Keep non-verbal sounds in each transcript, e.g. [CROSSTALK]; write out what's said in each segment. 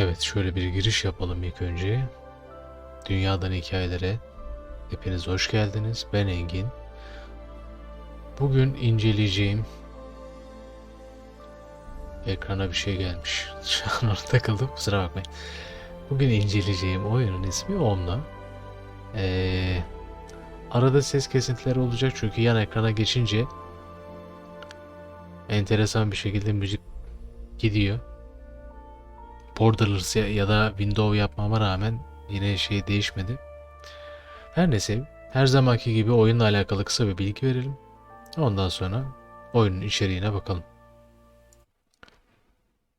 Evet, şöyle bir giriş yapalım ilk önce. Dünyadan hikayelere hepiniz hoş geldiniz. Ben Engin. Bugün inceleyeceğim ekrana bir şey gelmiş. [LAUGHS] Şu an orada takıldım. Kusura bakmayın. Bugün inceleyeceğim oyunun ismi Omna. Ee, arada ses kesintileri olacak çünkü yan ekrana geçince enteresan bir şekilde müzik gidiyor. Borderless ya, ya da Windows yapmama rağmen yine şey değişmedi. Her neyse her zamanki gibi oyunla alakalı kısa bir bilgi verelim. Ondan sonra oyunun içeriğine bakalım.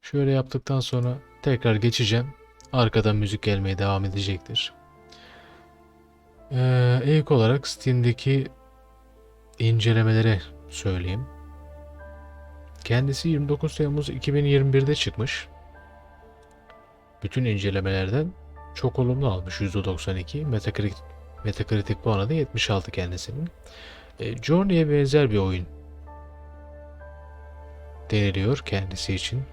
Şöyle yaptıktan sonra tekrar geçeceğim. Arkadan müzik gelmeye devam edecektir. Ee, ilk olarak Steam'deki incelemelere söyleyeyim. Kendisi 29 Temmuz 2021'de çıkmış. Bütün incelemelerden çok olumlu almış %92. Metacritic, Metacritic puanı da 76 kendisinin. E, Journey'e benzer bir oyun deniliyor kendisi için.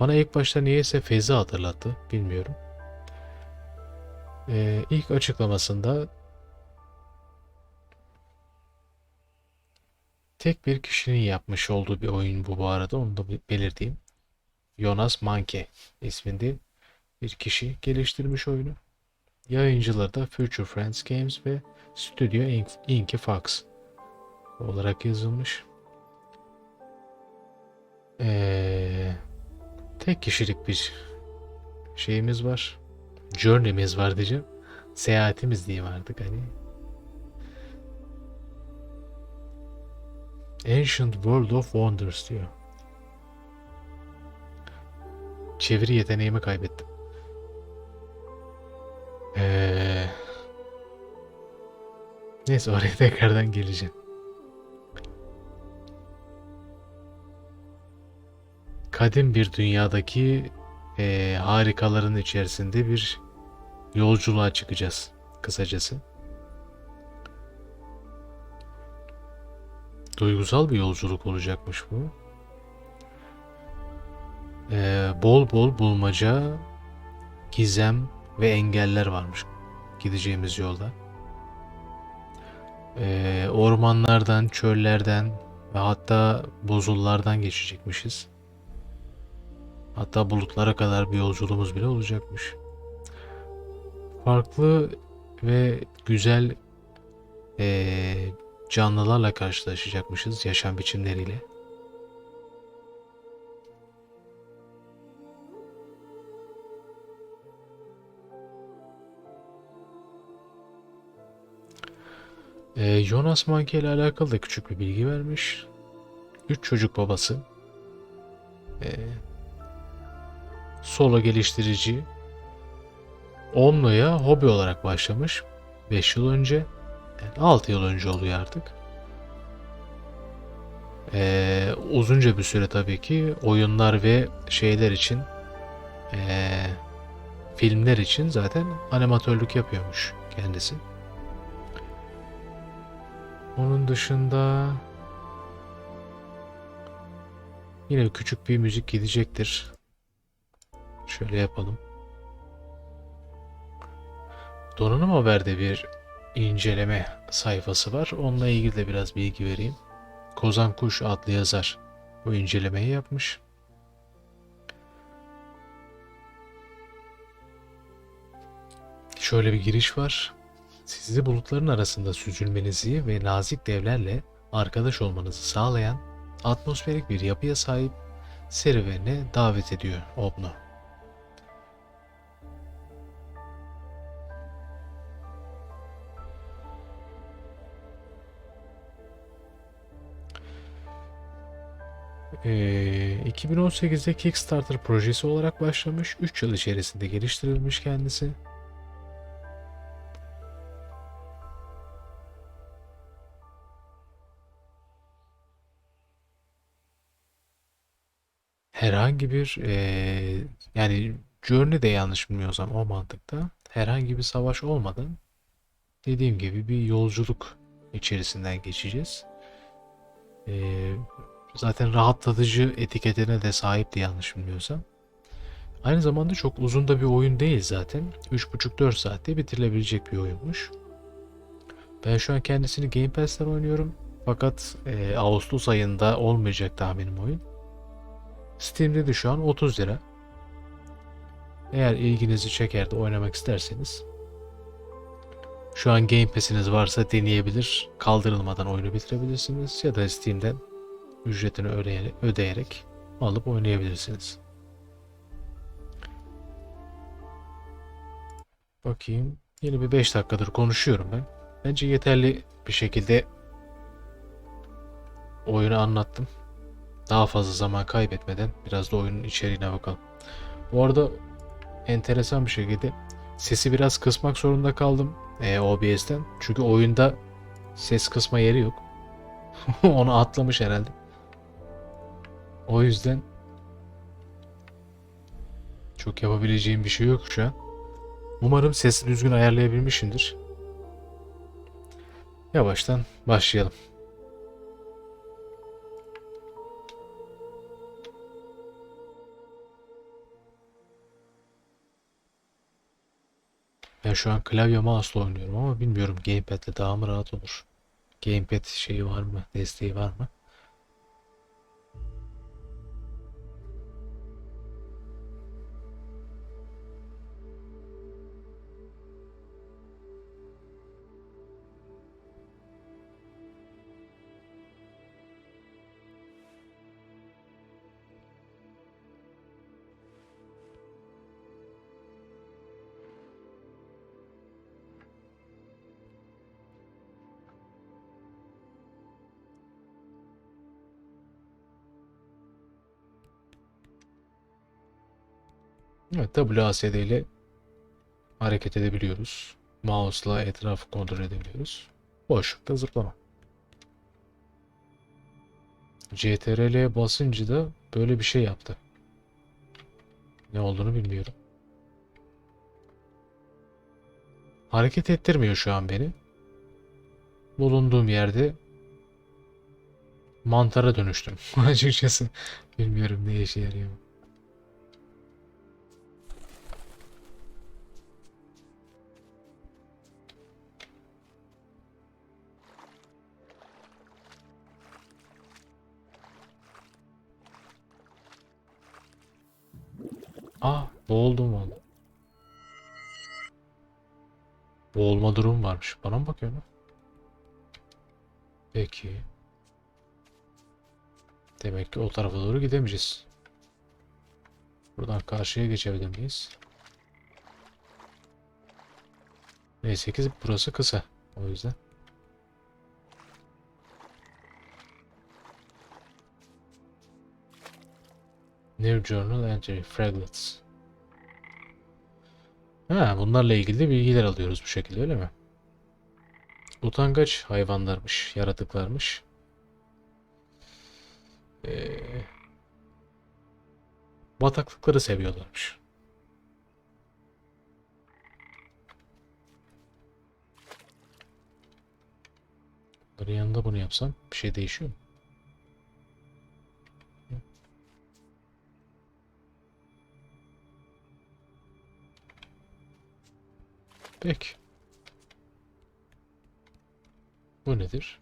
Bana ilk başta niyeyse Fez'i hatırlattı. Bilmiyorum. E, ilk açıklamasında tek bir kişinin yapmış olduğu bir oyun bu bu arada. Onu da belirteyim. Jonas Manke isminde bir kişi geliştirmiş oyunu. Yayıncıları da Future Friends Games ve Studio Inky Fox olarak yazılmış. Ee, tek kişilik bir şeyimiz var. Journey'miz var diyeceğim. Seyahatimiz diyeyim artık hani. Ancient World of Wonders diyor. Çeviri yeteneğimi kaybettim. Ee, neyse oraya [LAUGHS] tekrardan geleceğim. Kadim bir dünyadaki ee, harikaların içerisinde bir yolculuğa çıkacağız kısacası. Duygusal bir yolculuk olacakmış bu. Ee, bol bol bulmaca, gizem ve engeller varmış gideceğimiz yolda. Ee, ormanlardan, çöllerden ve hatta buzullardan geçecekmişiz. Hatta bulutlara kadar bir yolculuğumuz bile olacakmış. Farklı ve güzel ee, canlılarla karşılaşacakmışız yaşam biçimleriyle. Ee, Jonas Manke ile alakalı da küçük bir bilgi vermiş. Üç çocuk babası. Ee, solo geliştirici. Omno'ya hobi olarak başlamış. 5 yıl önce. Yani 6 yıl önce oluyor artık. Ee, uzunca bir süre tabii ki oyunlar ve şeyler için ee, filmler için zaten animatörlük yapıyormuş kendisi. Onun dışında yine küçük bir müzik gidecektir. Şöyle yapalım. Donanım Haber'de bir inceleme sayfası var. Onunla ilgili de biraz bilgi vereyim. Kozan Kuş adlı yazar bu incelemeyi yapmış. Şöyle bir giriş var. Sizi bulutların arasında süzülmenizi ve nazik devlerle arkadaş olmanızı sağlayan atmosferik bir yapıya sahip serüvenine davet ediyor Obno. Ee, 2018'de Kickstarter projesi olarak başlamış, 3 yıl içerisinde geliştirilmiş kendisi. Herhangi bir eee, yani Journey de yanlış bilmiyorsam o mantıkta herhangi bir savaş olmadan dediğim gibi bir yolculuk içerisinden geçeceğiz. Eee, zaten rahatlatıcı etiketine de sahipti yanlış bilmiyorsam. Aynı zamanda çok uzun da bir oyun değil zaten. 3,5-4 saatte bitirilebilecek bir oyunmuş. Ben şu an kendisini Game Pass'ten oynuyorum. Fakat e, Ağustos ayında olmayacak tahminim oyun. Steam'de de şu an 30 lira. Eğer ilginizi çeker de oynamak isterseniz şu an Game Pass'iniz varsa deneyebilir, kaldırılmadan oyunu bitirebilirsiniz ya da Steam'den ücretini ödeyerek, alıp oynayabilirsiniz. Bakayım. Yeni bir 5 dakikadır konuşuyorum ben. Bence yeterli bir şekilde oyunu anlattım. Daha fazla zaman kaybetmeden biraz da oyunun içeriğine bakalım. Bu arada enteresan bir şekilde sesi biraz kısmak zorunda kaldım e, OBS'ten. Çünkü oyunda ses kısma yeri yok. [LAUGHS] Onu atlamış herhalde. O yüzden çok yapabileceğim bir şey yok şu an. Umarım sesi düzgün ayarlayabilmişimdir. Yavaştan başlayalım. Şu an klavye mouse'la oynuyorum ama bilmiyorum gamepad'le daha mı rahat olur. Gamepad şeyi var mı? Desteği var mı? Evet, WASD ile hareket edebiliyoruz. Mouse'la etrafı kontrol edebiliyoruz. Boşlukta zıplama. CTRL'ye basınca da böyle bir şey yaptı. Ne olduğunu bilmiyorum. Hareket ettirmiyor şu an beni. Bulunduğum yerde mantara dönüştüm. [LAUGHS] Açıkçası bilmiyorum ne işe yarıyor. Ah boğuldum valla. Boğulma durum varmış. Bana mı bakıyor lan? Peki. Demek ki o tarafa doğru gidemeyeceğiz. Buradan karşıya geçebilir miyiz? Neyse ki burası kısa. O yüzden. New Journal Entry Fragments. Ha, bunlarla ilgili de bilgiler alıyoruz bu şekilde öyle mi? Utangaç hayvanlarmış, yaratıklarmış. Ee, bataklıkları seviyorlarmış. Bunların yanında bunu yapsam bir şey değişiyor mu? Peki. Bu nedir?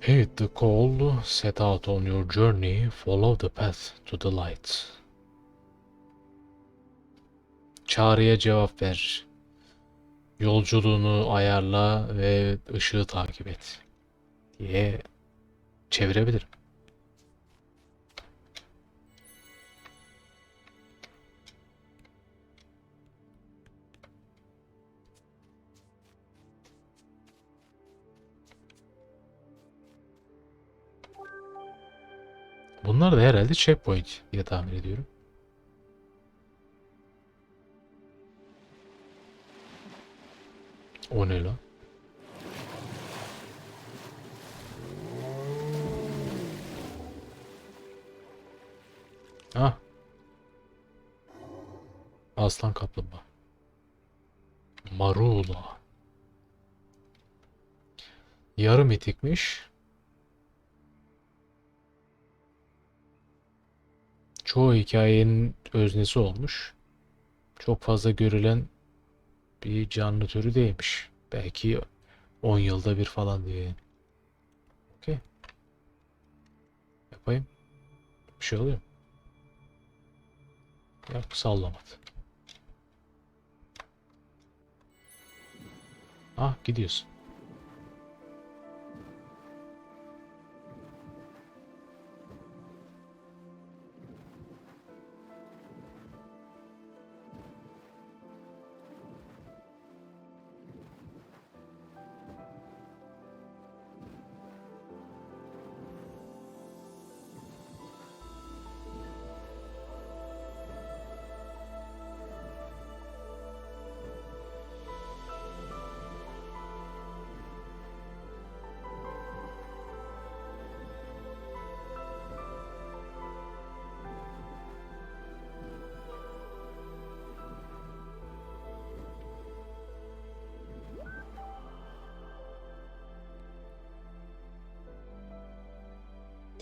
Heed the call, set out on your journey, follow the path to the light. Çağrıya cevap ver. Yolculuğunu ayarla ve ışığı takip et. diye çevirebilirim. Bunlar da herhalde checkpoint diye tahmin ediyorum. O ne lan? Ah. Aslan kaplumbağa. Marula. Yarım itikmiş. Çoğu hikayenin öznesi olmuş. Çok fazla görülen bir canlı türü değilmiş. Belki 10 yılda bir falan diye. Okey. Yapayım. Bir şey oluyor mu? Yok sallamadı. Ah gidiyorsun.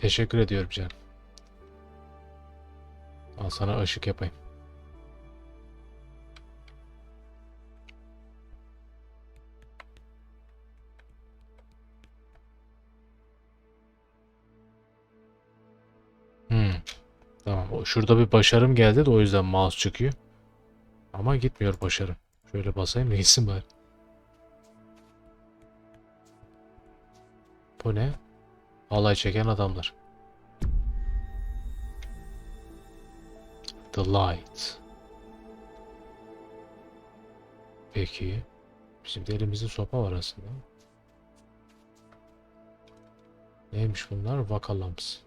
Teşekkür ediyorum canım. Al sana ışık yapayım. Hmm. Tamam. Şurada bir başarım geldi de o yüzden mouse çıkıyor. Ama gitmiyor başarım. Şöyle basayım da gitsin bari. Bu ne? Halay çeken adamlar. The Light. Peki. Bizim de elimizde sopa var aslında. Neymiş bunlar? Vakalamps.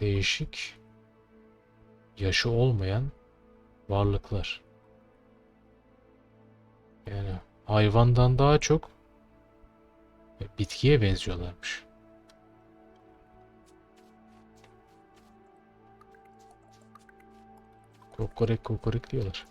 Değişik. Yaşı olmayan varlıklar. Yani hayvandan daha çok bitkiye benziyorlarmış. Kokorek kokorek diyorlar.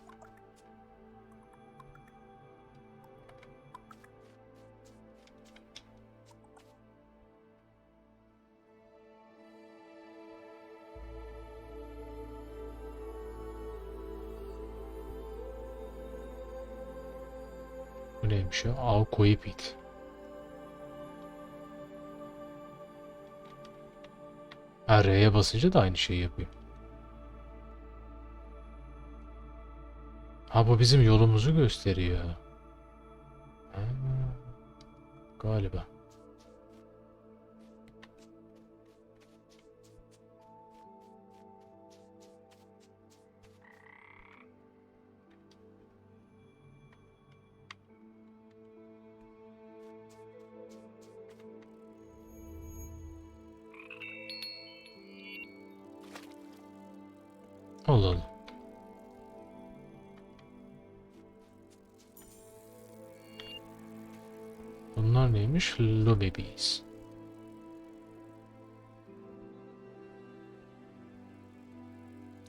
Bu neymiş ya? Av koyup it. Ha R'ye basınca da aynı şeyi yapıyor. Ha bu bizim yolumuzu gösteriyor. Ha, galiba. Allah Allah. Bunlar neymiş? Lumibis.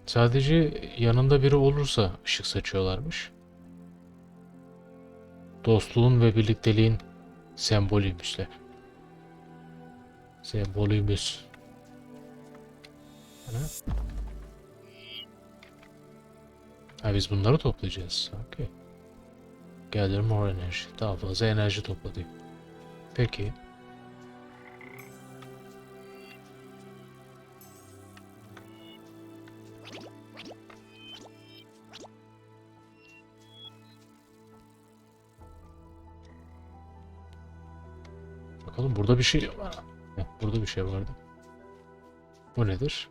Sadece yanında biri olursa ışık saçıyorlarmış. Dostluğun ve birlikteliğin sembolüymüşler. Sembolüymüş. Ha? Ha biz bunları toplayacağız. Okey. Gather more enerji. Daha fazla enerji topladı. Peki. Bakalım burada bir şey var. Heh, burada bir şey vardı. Bu nedir?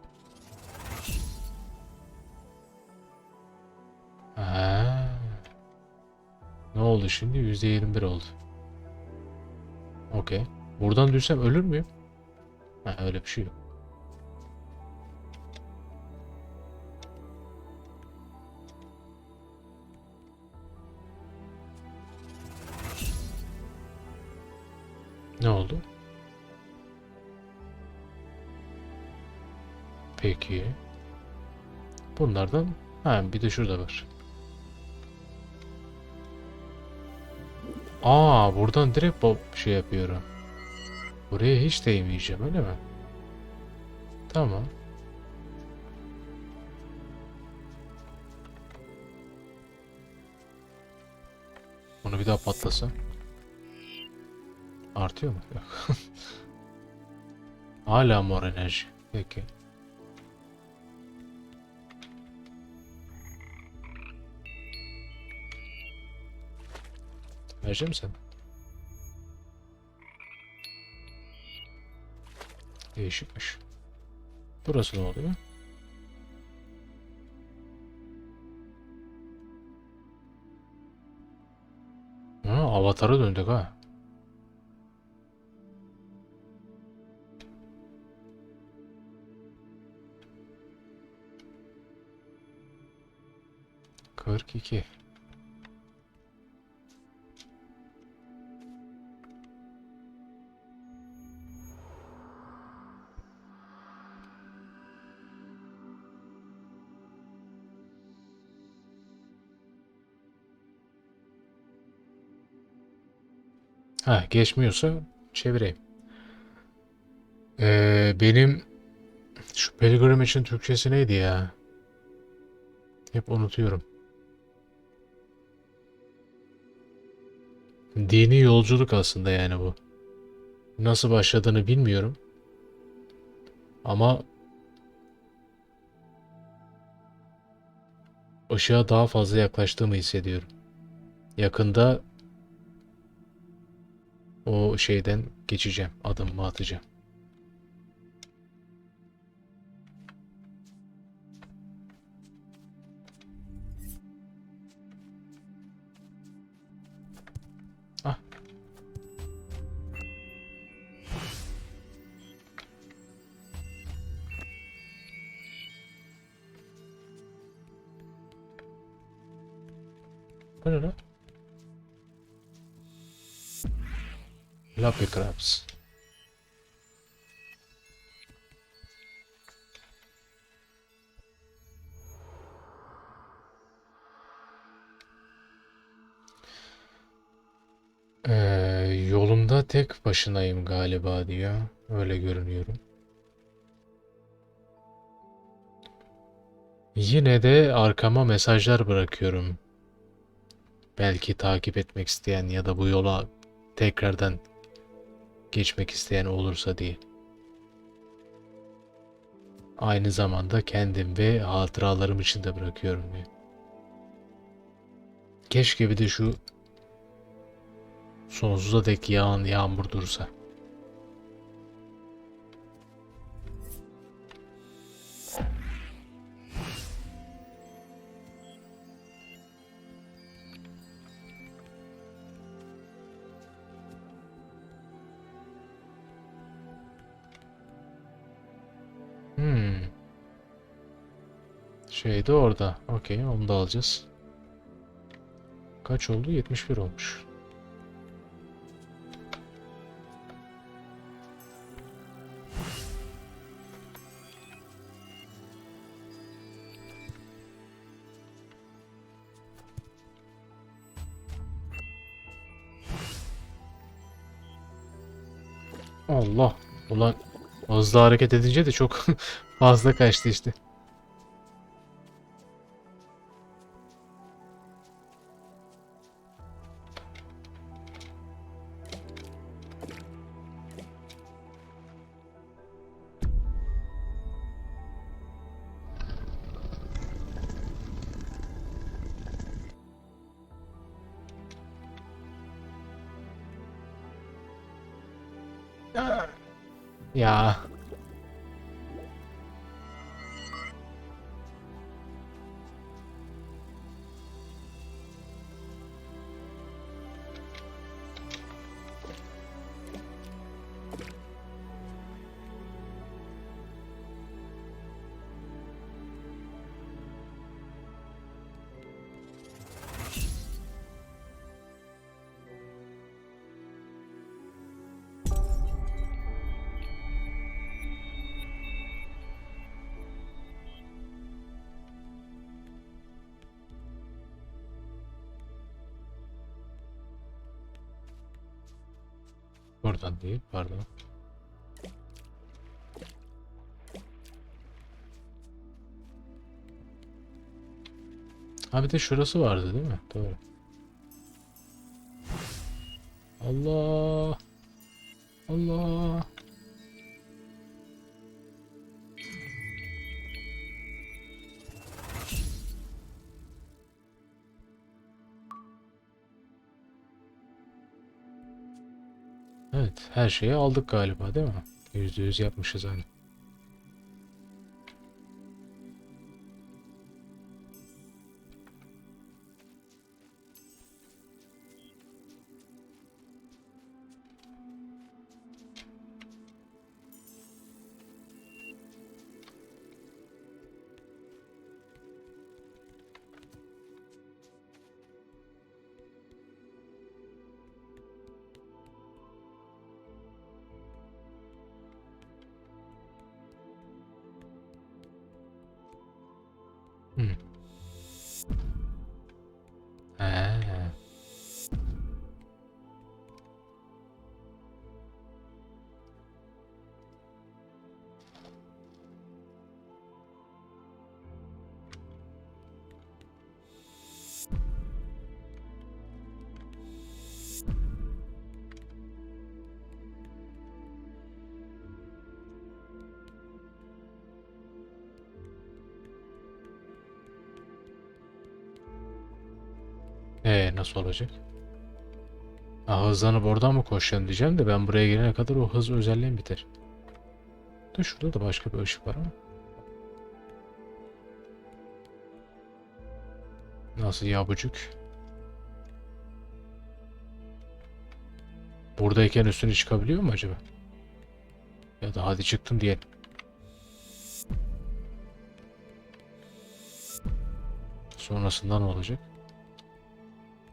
Oldu şimdi? %21 oldu. Okey. Buradan düşsem ölür müyüm? Ha, öyle bir şey yok. Ne oldu? Peki. Bunlardan ha bir de şurada var. Aa buradan direkt şey yapıyorum. Buraya hiç değmeyeceğim öyle mi? Tamam. Bunu bir daha patlasam. Artıyor mu? Yok. [LAUGHS] Hala mor enerji. Peki. Vereceğim sen. Değişikmiş. Burası ne oluyor? Ha, avatara döndük ha. Kırk iki. Ha geçmiyorsa çevireyim. Ee, benim şu Pilgrim için Türkçesi neydi ya? Hep unutuyorum. Dini yolculuk aslında yani bu. Nasıl başladığını bilmiyorum. Ama ışığa daha fazla yaklaştığımı hissediyorum. Yakında o şeyden geçeceğim. Adımımı atacağım. Ah. Bu ne? Lappy Crabs. Ee, yolumda tek başınayım galiba diyor. Öyle görünüyorum. Yine de arkama mesajlar bırakıyorum. Belki takip etmek isteyen ya da bu yola tekrardan geçmek isteyen olursa diye. Aynı zamanda kendim ve hatıralarım için de bırakıyorum diye. Keşke bir de şu sonsuza dek yağan yağmur dursa. Şey de orada. Okey, onu da alacağız. Kaç oldu? 71 olmuş. Allah. Ulan hızlı hareket edince de çok [LAUGHS] fazla kaçtı işte. Ya. Buradan değil pardon. Ha bir de şurası vardı değil mi? Doğru. Allah. Her şeyi aldık galiba değil mi? Yüzde yüz yapmışız hani. Ee, nasıl olacak? Ha, hızlanıp oradan mı koşacaksın diyeceğim de ben buraya gelene kadar o hız özelliğim biter. Dur şurada da başka bir ışık var ama. Nasıl yabucuk? Buradayken üstüne çıkabiliyor mu acaba? Ya da hadi çıktım diyelim. Sonrasında ne olacak?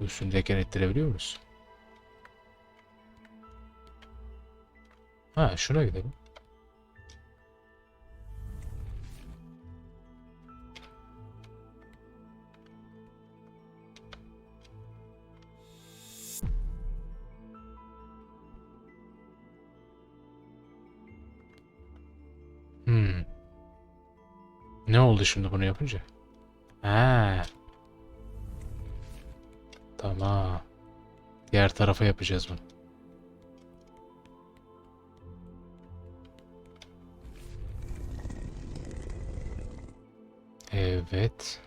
Üstündeyken ettirebiliyor muyuz? Ha şuna gidelim. Hmm. Ne oldu şimdi bunu yapınca? Ha. Tamam. Diğer tarafa yapacağız bunu. Evet.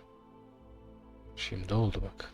Şimdi oldu bak.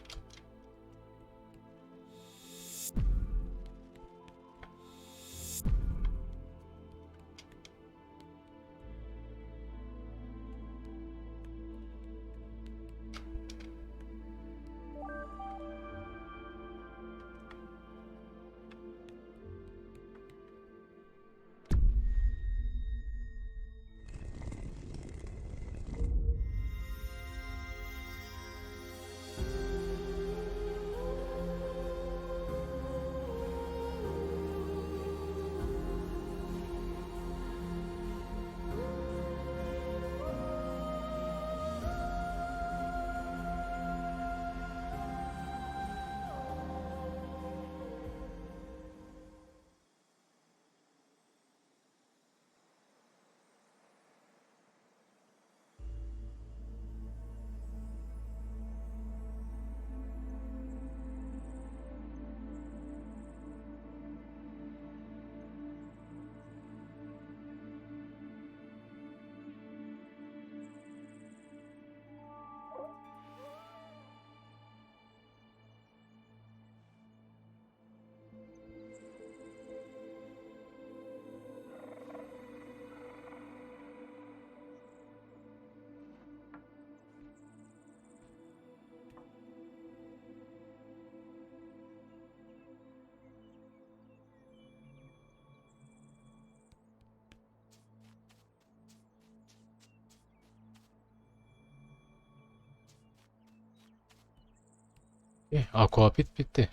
Eh, Aquapit bitti.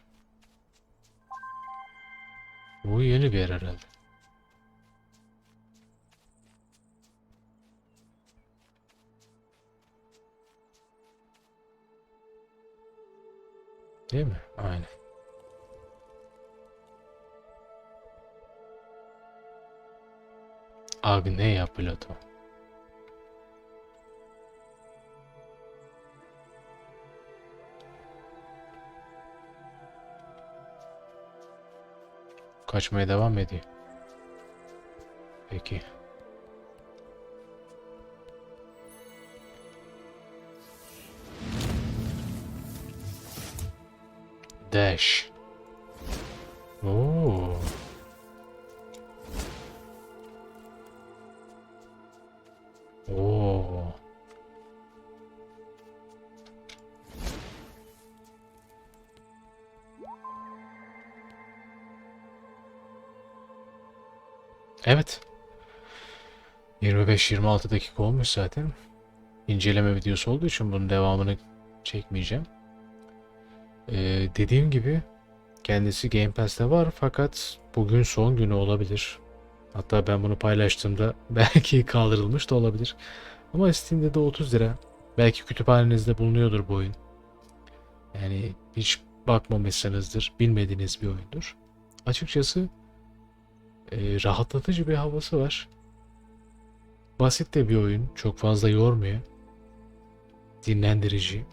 Bu yeni bir yer herhalde. Değil mi? Aynen. Agneya Plato. Kaçmaya devam ediyor. Peki. Dash. Evet. 25-26 dakika olmuş zaten. İnceleme videosu olduğu için bunun devamını çekmeyeceğim. Ee, dediğim gibi kendisi Game Pass'te var fakat bugün son günü olabilir. Hatta ben bunu paylaştığımda [LAUGHS] belki kaldırılmış da olabilir. Ama Steam'de de 30 lira. Belki kütüphanenizde bulunuyordur bu oyun. Yani hiç bakmamışsınızdır. Bilmediğiniz bir oyundur. Açıkçası e, rahatlatıcı bir havası var. Basit de bir oyun. Çok fazla yormuyor. Dinlendirici.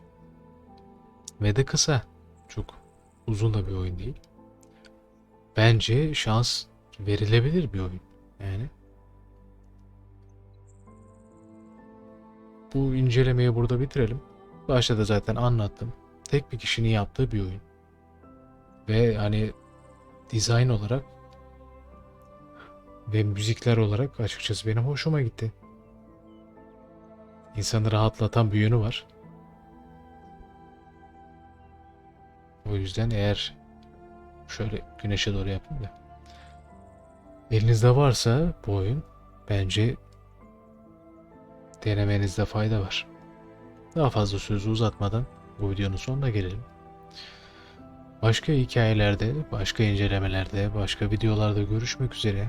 Ve de kısa. Çok uzun da bir oyun değil. Bence şans verilebilir bir oyun. Yani. Bu incelemeyi burada bitirelim. Başta da zaten anlattım. Tek bir kişinin yaptığı bir oyun. Ve hani dizayn olarak ve müzikler olarak açıkçası benim hoşuma gitti. İnsanı rahatlatan bir yönü var. O yüzden eğer şöyle güneşe doğru yapayım da elinizde varsa bu oyun bence denemenizde fayda var. Daha fazla sözü uzatmadan bu videonun sonuna gelelim. Başka hikayelerde, başka incelemelerde, başka videolarda görüşmek üzere.